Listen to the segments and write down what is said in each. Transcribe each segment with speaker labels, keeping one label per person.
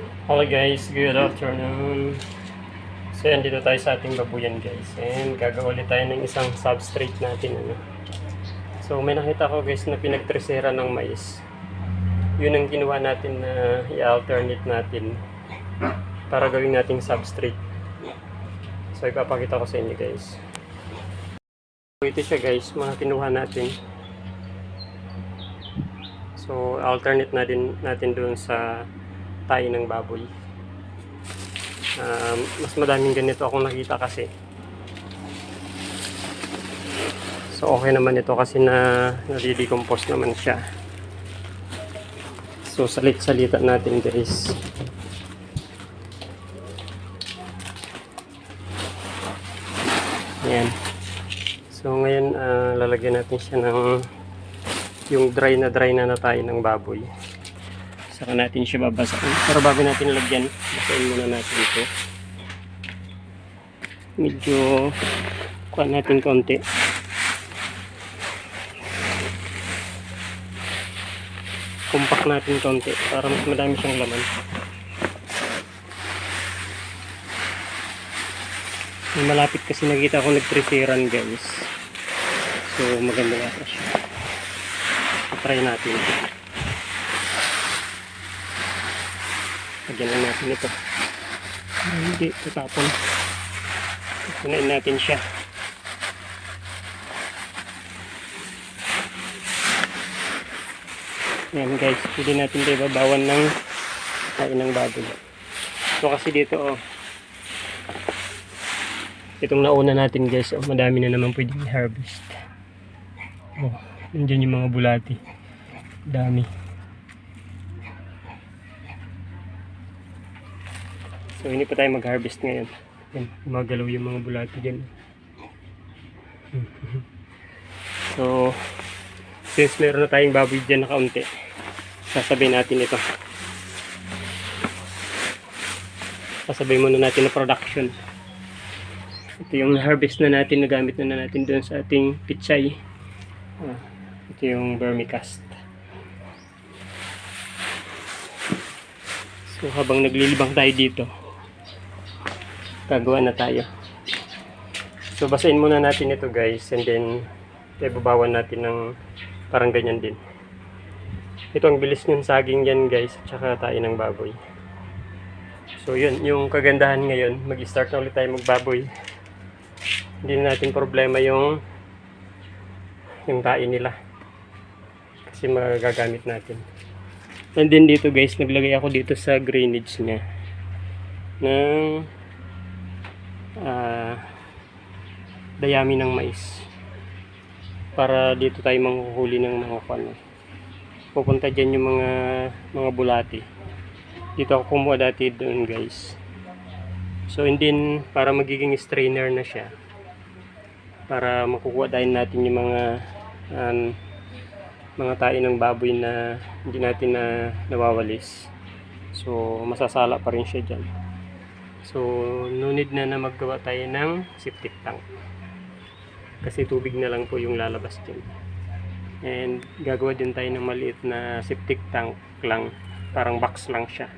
Speaker 1: Hello guys, good afternoon. So yan, dito tayo sa ating babuyan guys. And gagawa tayo ng isang substrate natin. Ano. So may nakita ko guys na pinagtresera ng mais. Yun ang ginawa natin na i-alternate natin para gawing nating substrate. So ipapakita ko sa inyo guys. So ito siya guys, mga kinuha natin. So alternate natin natin doon sa tayo ng baboy. Um, mas madaming ganito akong nakita kasi. So okay naman ito kasi na nadidecompose naman siya. So salit-salita natin guys. Ayan. So ngayon ah, lalagyan natin siya ng yung dry na dry na na tayo ng baboy. Saka natin siya babasahin. Pero bago natin lagyan, basahin muna natin ito. Medyo kuha natin konti. Compact natin konti para mas madami siyang laman. Malapit kasi nakita ko nagpreparean guys. So maganda yata siya. Try natin. Lagyan lang natin ito. Para hindi tatapon. Punain natin siya. Yan guys, hindi natin ito babawan ng kain ng baboy. So kasi dito oh, itong nauna natin guys, oh, madami na naman pwedeng harvest. Oh, nandiyan yung mga bulati. Dami. So hindi pa tayo mag-harvest ngayon. Yan, gumagalaw yung mga bulati dyan. so, since meron na tayong baboy dyan na kaunti, sasabihin natin ito. Sasabay muna natin na production. Ito yung harvest na natin, nagamit na, na natin doon sa ating pichay. Ah, ito yung vermicast. So habang naglilibang tayo dito, gagawa na tayo. So basahin muna natin ito guys and then ibabawan natin ng parang ganyan din. Ito ang bilis ng saging yan guys at saka tayo ng baboy. So yun, yung kagandahan ngayon, mag-start na ulit tayo magbaboy. Hindi na natin problema yung yung tae nila. Kasi magagamit natin. And then dito guys, naglagay ako dito sa drainage niya ng ah dayami ng mais. Para dito tayo manghuhuli ng mga kano pupunta dyan yung mga mga bulati. Dito ako kumuha dati doon guys. So and then para magiging strainer na siya para makukuha din natin yung mga um, mga tayo ng baboy na hindi natin na nawawalis. So masasala pa rin siya dyan So, no need na na maggawa tayo ng septic tank. Kasi tubig na lang po yung lalabas dyan. And gagawa din tayo ng maliit na septic tank lang. Parang box lang siya.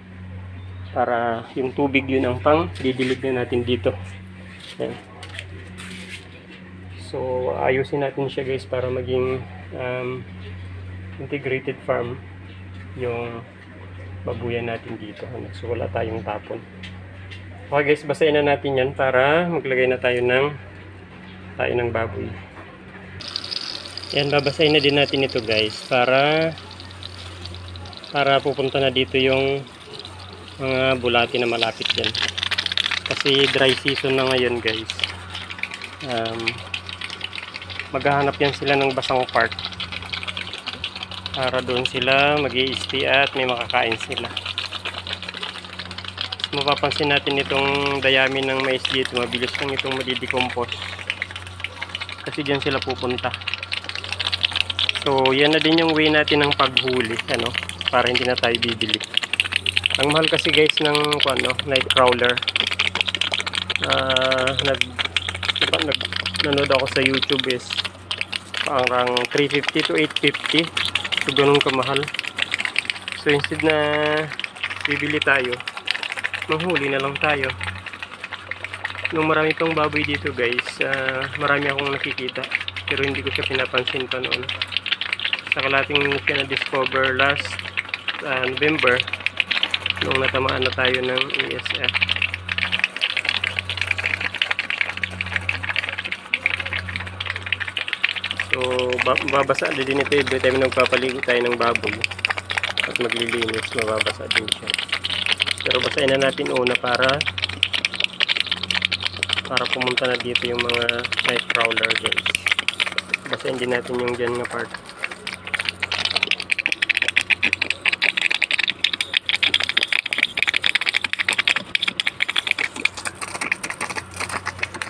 Speaker 1: Para yung tubig yun ang pang didilig na natin dito. Ayan. So, ayusin natin siya guys para maging um, integrated farm yung babuyan natin dito. So, wala tayong tapon. Okay guys, basahin na natin yan para maglagay na tayo ng tayo ng baboy. Yan, babasahin na din natin ito guys para para pupunta na dito yung mga bulati na malapit dyan. Kasi dry season na ngayon guys. Um, maghahanap yan sila ng basang part para doon sila mag at may makakain sila mapapansin natin itong dayami ng mais dito. Mabilis lang itong madidecompose. Kasi dyan sila pupunta. So yan na din yung way natin ng paghuli ano, para hindi na tayo bibili. Ang mahal kasi guys ng ano, night crawler. Uh, nag, diba, nag nanood ako sa youtube is parang 350 to 850 so ganun kamahal. So instead na bibili tayo. Manghuli na lang tayo. Nung marami pang baboy dito guys, ah, marami akong nakikita. Pero hindi ko siya pinapansin pa noon. Saka lating siya na-discover last ah, November nung natamaan na tayo ng ESF. So, ba- babasa din ito every time nagpapaligo tayo ng baboy at maglilinis, mababasa din siya. Pero basahin na natin una para para pumunta na dito yung mga night crawler guys. Basahin din natin yung dyan nga part.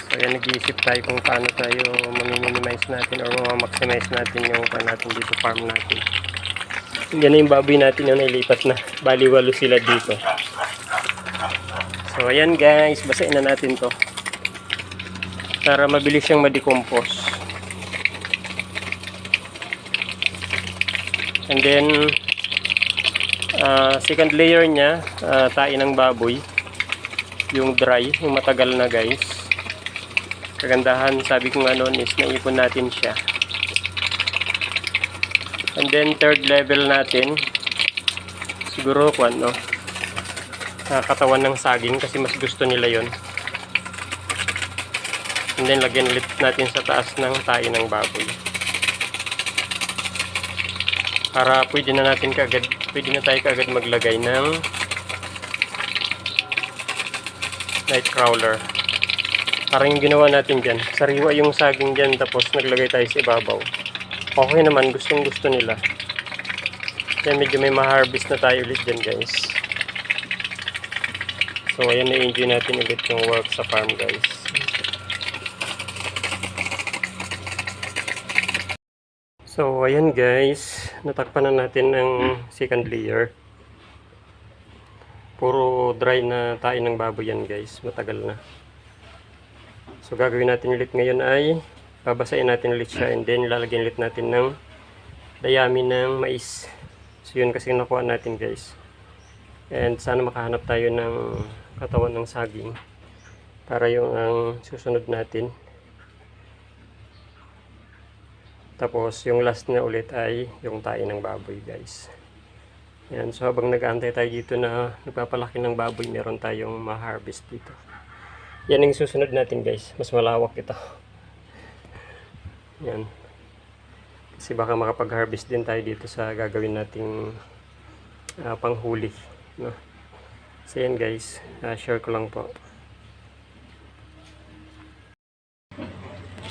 Speaker 1: So yan nag-iisip tayo kung paano tayo mamiminimise natin or mamamaximize natin yung pan natin dito farm natin. Yan na yung baboy natin yung nailipat na. Baliwalo sila dito. So ayan guys, basahin na natin to. Para mabilis siyang ma-decompose. And then ah, second layer niya, uh, tain ng baboy. Yung dry, yung matagal na guys kagandahan sabi ko nga noon is naipon natin siya and then third level natin siguro kung ano ah, katawan ng saging kasi mas gusto nila yon and then lagyan ulit natin sa taas ng tayo ng baboy para pwede na natin kagad pwede na tayo kagad maglagay ng night crawler Parang yung ginawa natin dyan. Sariwa yung saging dyan tapos naglagay tayo sa ibabaw. Okay naman, gustong gusto nila. Kaya medyo may ma-harvest na tayo ulit dyan guys. So ayan na-enjoy natin ulit yung work sa farm guys. So ayan guys, natakpan na natin ang second layer. Puro dry na tayo ng baboy yan guys, matagal na. So gagawin natin ulit ngayon ay babasain natin ulit siya and then lalagyan ulit natin ng dayami ng mais. So yun kasi nakuha natin guys. And sana makahanap tayo ng katawan ng saging para yung ang susunod natin. Tapos yung last na ulit ay yung tayo ng baboy guys. Yan, so habang nag-aantay tayo dito na nagpapalaki ng baboy, meron tayong ma-harvest dito. Yan ang susunod natin guys. Mas malawak ito. Yan. Kasi baka makapag-harvest din tayo dito sa gagawin nating ah, panghuli. No? So yan guys. Ah, share ko lang po.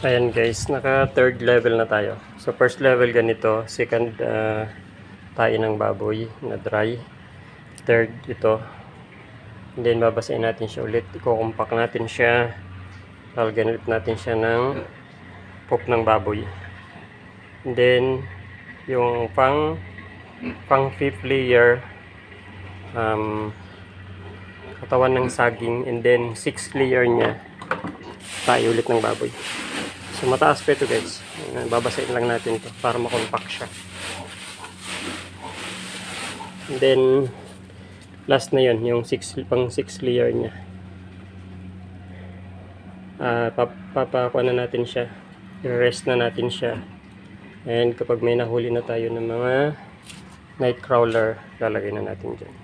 Speaker 1: Ayan guys. Naka third level na tayo. So first level ganito. Second ah, tayo ng baboy na dry. Third ito And then babasahin natin siya ulit. Iko-compact natin siya. Lalagyan ulit natin siya ng pop ng baboy. And then yung pang pang fifth layer um, katawan ng saging and then sixth layer niya tayo ulit ng baboy. So mataas pa ito guys. Ayan, Babasahin lang natin to para makompact siya. And then last na yon yung six, pang 6 layer niya pap papakuha na natin siya i-rest na natin siya and kapag may nahuli na tayo ng mga night crawler lalagay na natin dyan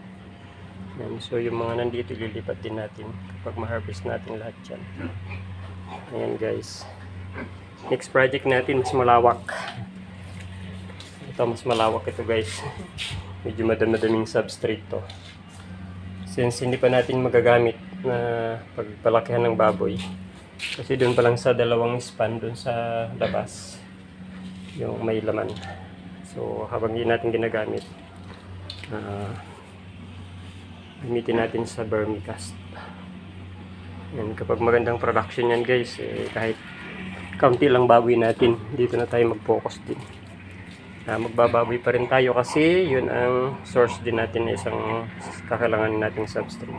Speaker 1: yan. so yung mga nandito lilipat din natin kapag ma-harvest natin lahat dyan ayan guys. Next project natin mas malawak. Ito mas malawak ito guys. Medyo madami-daming substrate to. Since hindi pa natin magagamit na pagpalakihan ng baboy kasi doon pa lang sa dalawang span doon sa labas yung may laman. So habang hindi natin ginagamit ah gamitin natin sa vermicast. Yan kapag magandang production yan guys eh, kahit kaunti lang baboy natin dito na tayo mag-focus din. Uh, magbababoy pa rin tayo kasi yun ang source din natin na isang kakailangan nating substrate